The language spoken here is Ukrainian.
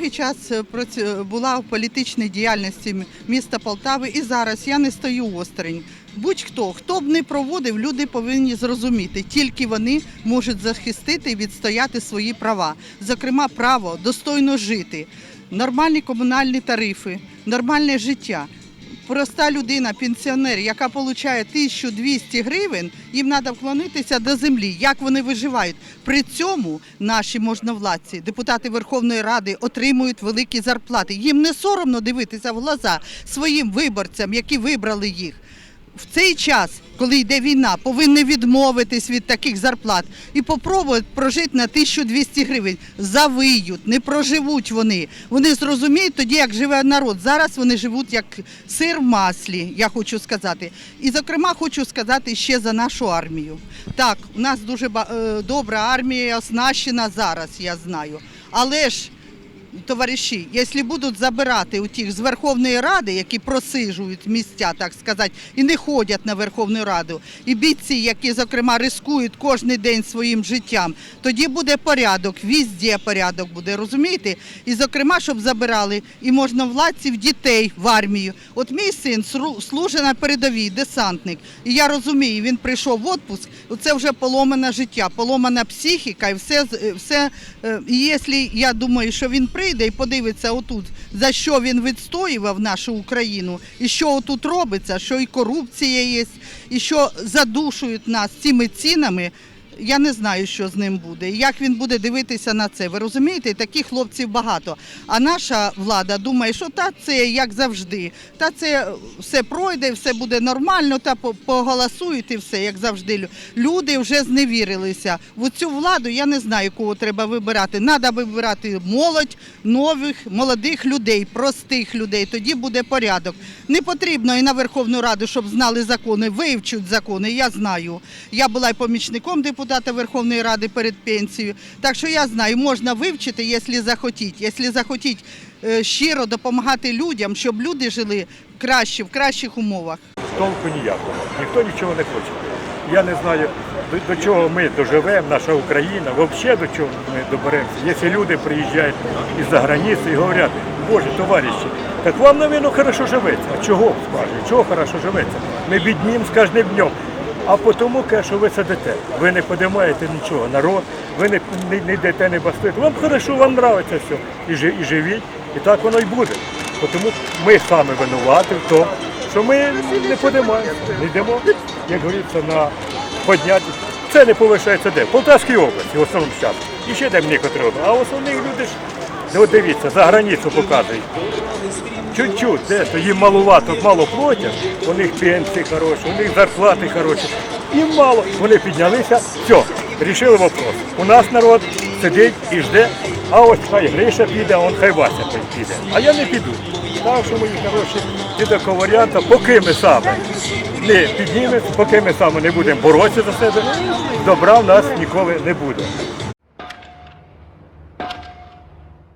довгий час е, була в політичній діяльності міста Полтави і зараз я не стою осторонь. Будь-хто, хто б не проводив, люди повинні зрозуміти, тільки вони можуть захистити і відстояти свої права. Зокрема, право достойно жити, нормальні комунальні тарифи, нормальне життя. Проста людина, пенсіонер, яка отримує 1200 гривень, їм треба вклонитися до землі. Як вони виживають? При цьому наші можновладці, депутати Верховної Ради, отримують великі зарплати. Їм не соромно дивитися в глаза своїм виборцям, які вибрали їх. В цей час, коли йде війна, повинні відмовитись від таких зарплат і попробувати прожити на 1200 гривень. Завиють, не проживуть вони. Вони зрозуміють тоді, як живе народ. Зараз вони живуть як сир в маслі, я хочу сказати. І, зокрема, хочу сказати ще за нашу армію. Так, у нас дуже е, добра армія, оснащена зараз, я знаю. Але ж товариші, якщо будуть забирати у тих з Верховної Ради, які просижують місця, так сказати, і не ходять на Верховну Раду, і бійці, які, зокрема, рискують кожен день своїм життям, тоді буде порядок, візде порядок буде, розумієте? І, зокрема, щоб забирали і можновладців дітей в армію. От мій син служить на передовій, десантник. І я розумію, він прийшов в відпуск, це вже поломане життя, поломана психіка, і все, все. е, І якщо я думаю, що він прийде і подивиться отут, за що він відстоював нашу Україну, і що отут робиться, що і корупція є, і що задушують нас цими цінами. Я не знаю, що з ним буде, як він буде дивитися на це. Ви розумієте, таких хлопців багато. А наша влада думає, що та це як завжди, та це все пройде, все буде нормально, та поголосують і все, як завжди. Люди вже зневірилися. В цю владу я не знаю, кого треба вибирати. Треба вибирати молодь, нових, молодих людей, простих людей. Тоді буде порядок. Не потрібно і на Верховну Раду, щоб знали закони, вивчуть закони. Я знаю. Я була й помічником депутата Верховної Ради перед пенсією. Так що я знаю, можна вивчити, якщо захотіть. Якщо захотіть е, щиро допомагати людям, щоб люди жили краще, в кращих умовах. толку ніякого. Ніхто нічого не хоче. Я не знаю, до, до чого ми доживемо, наша Україна, взагалі до чого ми доберемося. Якщо люди приїжджають із-за границі і говорять, Боже, товариші, так вам, мабуть, хорошо живеться. А чого скажуть? Чого хорошо живеться? Ми бідніємо з кожним днем. А по тому що ви сидите, ви не подимаєте нічого, народ, ви не, не, не йдете, не бастуєте. Вам хорошо, вам подобається все. І, жи- і живіть, і так воно й буде. Тому ми саме винуваті в тому, що ми не подимаємося, не йдемо, як говориться, на подняття. Це не повишається де? В Полтавській області, в основному часу. І ще де некоторі, а основні люди ж, ну, дивіться, за границю показують. Чуть-чуть, де, то їм малувато, мало платять, у них пенсії хороші, у них зарплати хороші. Їм мало. Вони піднялися, все, рішили вопрос. У нас народ сидить і жде, а ось хай Гриша піде, а он хай Вася піде. А я не піду. Так що, мої хороші, і такого варіанту, поки ми саме не піднімемо, поки ми саме не будемо боротися за себе, добра в нас ніколи не буде.